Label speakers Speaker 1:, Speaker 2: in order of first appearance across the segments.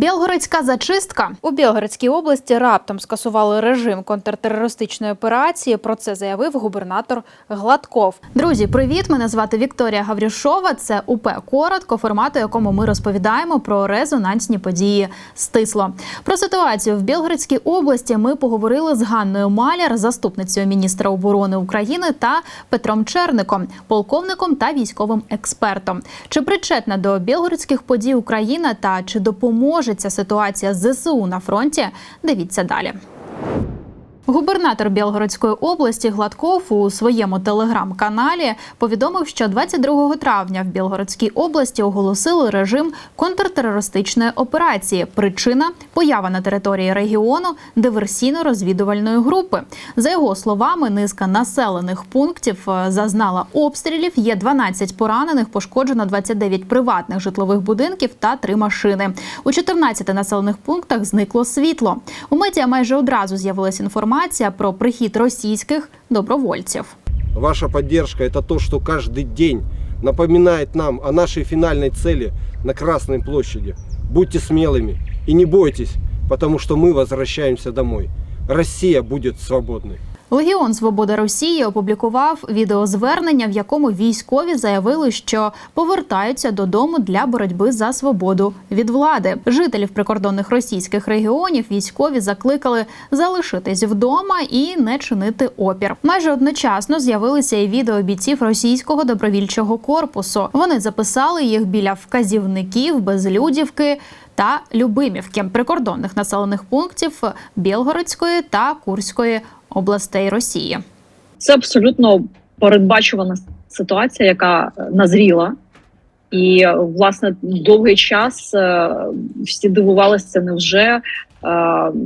Speaker 1: Білгородська зачистка у Білгородській області раптом скасували режим контртерористичної операції. Про це заявив губернатор Гладков. Друзі, привіт! Мене звати Вікторія Гаврюшова. Це УП коротко, формату, якому ми розповідаємо про резонансні події стисло. Про ситуацію в Білгородській області ми поговорили з Ганною Маляр, заступницею міністра оборони України, та Петром Черником, полковником та військовим експертом. Чи причетна до білгородських подій Україна та чи допоможе ця ситуація з ЗСУ на фронті? Дивіться далі. Губернатор Білгородської області Гладков у своєму телеграм-каналі повідомив, що 22 травня в Білгородській області оголосили режим контртерористичної операції. Причина поява на території регіону диверсійно-розвідувальної групи. За його словами, низка населених пунктів е, зазнала обстрілів. Є 12 поранених, пошкоджено 29 приватних житлових будинків та 3 машини. У 14 населених пунктах зникло світло. У медіа майже одразу з'явилася інформація про прихід російських добровольців.
Speaker 2: Ваша поддержка – это то, что каждый день напоминает нам о нашей финальной цели на Красной площади. Будьте смелыми и не бойтесь, потому что мы возвращаемся домой. Россия будет свободной.
Speaker 1: Легіон Свобода Росії опублікував відеозвернення, в якому військові заявили, що повертаються додому для боротьби за свободу від влади. Жителів прикордонних російських регіонів військові закликали залишитись вдома і не чинити опір. Майже одночасно з'явилися і відео бійців російського добровільчого корпусу. Вони записали їх біля вказівників, безлюдівки. Та Любимівки прикордонних населених пунктів Білгородської та Курської областей Росії.
Speaker 3: Це абсолютно передбачувана ситуація, яка е, назріла. І е, власне довгий час е, всі дивувалися, невже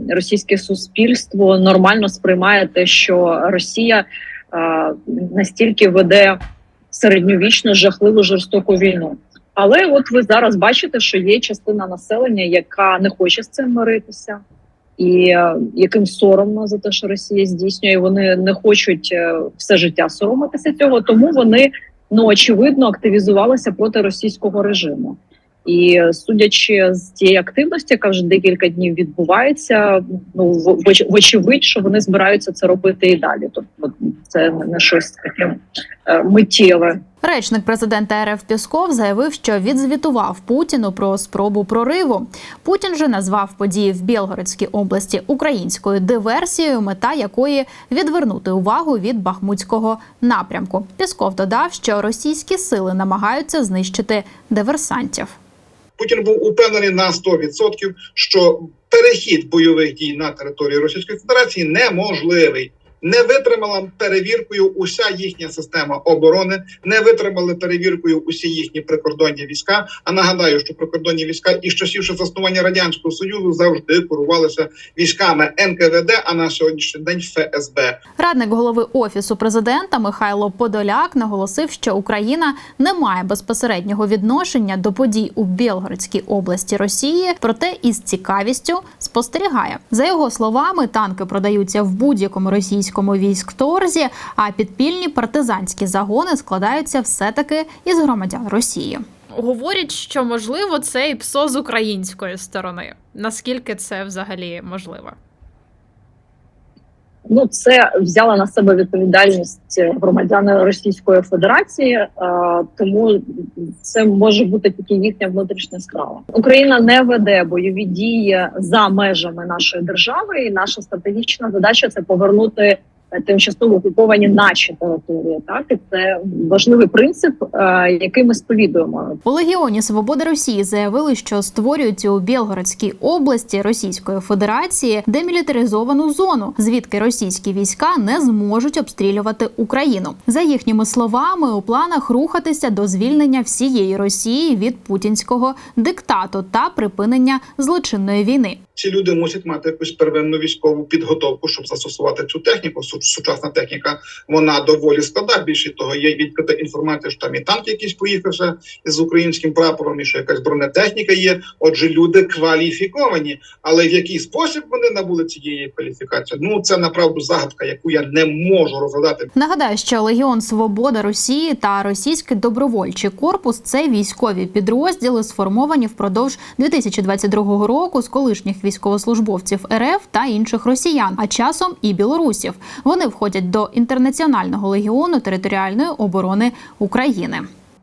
Speaker 3: російське суспільство нормально сприймає те, що Росія настільки веде середньовічну жахливу жорстоку війну. Але от ви зараз бачите, що є частина населення, яка не хоче з цим миритися, і е, яким соромно за те, що Росія здійснює, вони не хочуть е, все життя соромитися цього, тому вони ну очевидно активізувалися проти російського режиму. І е, судячи з тієї активності, яка вже декілька днів відбувається, ну вочевидь, що вони збираються це робити і далі. Тобто це не щось таке миттєве.
Speaker 1: Речник президента РФ Пісков заявив, що відзвітував Путіну про спробу прориву. Путін же назвав події в Білгородській області українською диверсією, мета якої відвернути увагу від бахмутського напрямку. Пісков додав, що російські сили намагаються знищити диверсантів.
Speaker 4: Путін був упевнений на 100%, що перехід бойових дій на територію Російської Федерації неможливий. Не витримала перевіркою уся їхня система оборони, не витримали перевіркою усі їхні прикордонні війська. А нагадаю, що прикордонні війська із часів заснування радянського союзу завжди керувалися військами НКВД, а на сьогоднішній день ФСБ.
Speaker 1: Радник голови офісу президента Михайло Подоляк наголосив, що Україна не має безпосереднього відношення до подій у Білгородській області Росії, проте із цікавістю спостерігає. За його словами, танки продаються в будь-якому російському військторзі, а підпільні партизанські загони складаються все таки із громадян Росії.
Speaker 5: Говорять, що можливо це і ПСО з української сторони. Наскільки це взагалі можливо?
Speaker 3: Ну, це взяла на себе відповідальність громадяни Російської Федерації, е, тому це може бути тільки їхня внутрішня справа. Україна не веде бойові дії за межами нашої держави, і наша стратегічна задача це повернути тимчасово окуповані наші території. Так і це важливий принцип, е, який ми сповідуємо.
Speaker 1: У Легіоні Свободи Росії заявили, що створюють у Білгородській області Російської Федерації демілітаризовану зону, звідки російські війська не зможуть обстрілювати Україну. За їхніми словами, у планах рухатися до звільнення всієї Росії від путінського диктату та припинення злочинної війни.
Speaker 4: ці люди мусять мати якусь первинну військову підготовку, щоб застосувати цю техніку. Су- Сучасна техніка вона доволі складна. Більше того, є відкрита інформація, що там і танк якийсь поїхався з українським прапором, і що якась бронетехніка є. Отже, люди кваліфіковані, але в який спосіб вони набули цієї кваліфікації? Ну це направду загадка, яку я не можу розгадати.
Speaker 1: Нагадаю, що Легіон Свобода Росії та Російський добровольчий корпус це військові підрозділи, сформовані впродовж 2022 року з колишніх військовослужбовців РФ та інших росіян, а часом і білорусів. Вони входять до інтернаціонального легіону територіальної оборони України.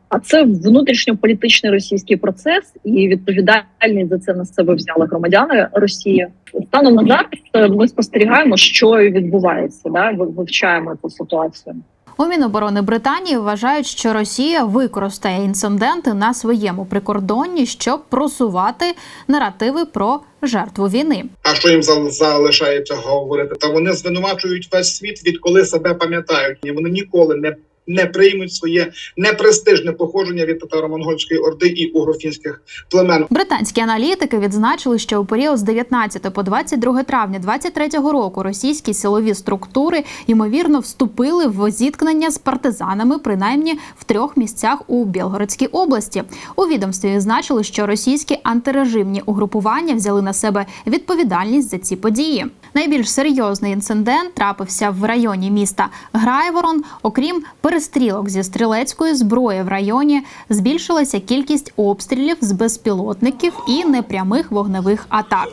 Speaker 3: А це внутрішньополітичний російський процес, і відповідальність за це на себе взяли громадяни Росії. Станом на зараз е, ми спостерігаємо, що відбувається. Да? Вивчаємо цю ситуацію.
Speaker 1: У Міноборони Британії вважають, що Росія використає інциденти на своєму прикордонні, щоб просувати наративи про жертву війни.
Speaker 4: А що їм зал- залишається говорити? Та вони звинувачують весь світ, відколи себе пам'ятають. Вони ніколи не. Не приймуть своє непрестижне походження від татаро-монгольської орди і угрофінських племен.
Speaker 1: Британські аналітики відзначили, що у період з 19 по 22 травня 23 року російські силові структури ймовірно вступили в зіткнення з партизанами, принаймні в трьох місцях у Білгородській області. У відомстві відзначили, що російські антирежимні угрупування взяли на себе відповідальність за ці події. Найбільш серйозний інцидент трапився в районі міста Грайворон. Окрім перестрілок зі стрілецької зброї в районі, збільшилася кількість обстрілів з безпілотників і непрямих вогневих атак.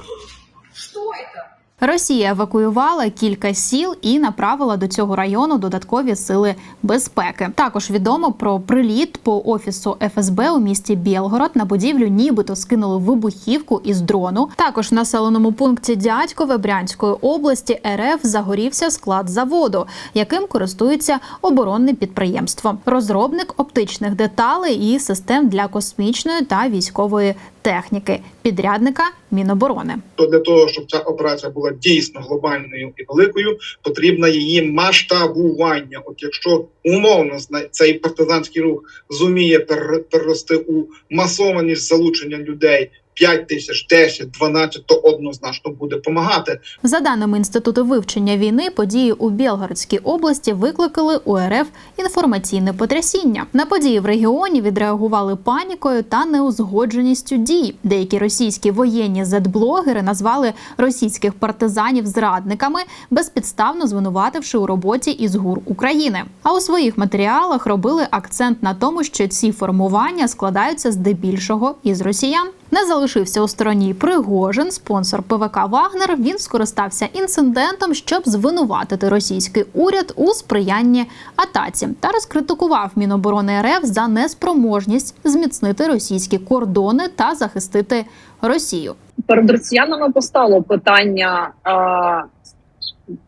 Speaker 1: Росія евакуювала кілька сіл і направила до цього району додаткові сили безпеки. Також відомо про приліт по офісу ФСБ у місті Білгород. На будівлю нібито скинули вибухівку із дрону. Також в населеному пункті Дядькове Брянської області РФ загорівся склад заводу, яким користується оборонне підприємство. Розробник оптичних деталей і систем для космічної та військової техніки, підрядника Міноборони.
Speaker 4: То для того, щоб ця операція була дійсно глобальною і великою, потрібно її масштабування. От якщо умовно цей партизанський рух зуміє пер- перерости у масованість залучення людей 5 тисяч, 10, 12, то однозначно буде допомагати.
Speaker 1: За даними інституту вивчення війни, події у Білгородській області викликали у РФ інформаційне потрясіння. На події в регіоні відреагували панікою та неузгодженістю дій. Деякі російські воєнні зетблогери назвали російських партизанів зрадниками, безпідставно звинувативши у роботі із ГУР України. А у своїх матеріалах робили акцент на тому, що ці формування складаються здебільшого із росіян. Не залишився у стороні Пригожин, спонсор ПВК Вагнер. Він скористався інцидентом, щоб звинуватити російський уряд у сприянні атаці та розкритикував Міноборони РФ за неспроможність зміцнити російські кордони та захистити Росію.
Speaker 3: Перед росіянами постало питання а,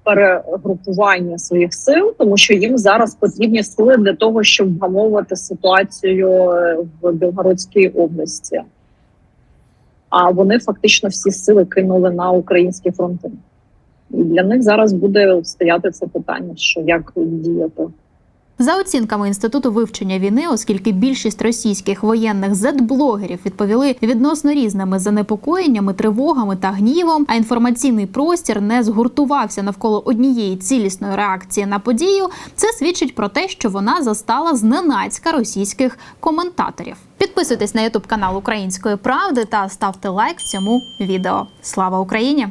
Speaker 3: перегрупування своїх сил, тому що їм зараз потрібні сили для того, щоб вгамовувати ситуацію в Білгородській області. А вони фактично всі сили кинули на українські фронти. І для них зараз буде стояти це питання, що як діяти.
Speaker 1: За оцінками інституту вивчення війни, оскільки більшість російських воєнних зет-блогерів відповіли відносно різними занепокоєннями, тривогами та гнівом, а інформаційний простір не згуртувався навколо однієї цілісної реакції на подію, це свідчить про те, що вона застала зненацька російських коментаторів. Підписуйтесь на ютуб канал Української правди та ставте лайк цьому відео. Слава Україні!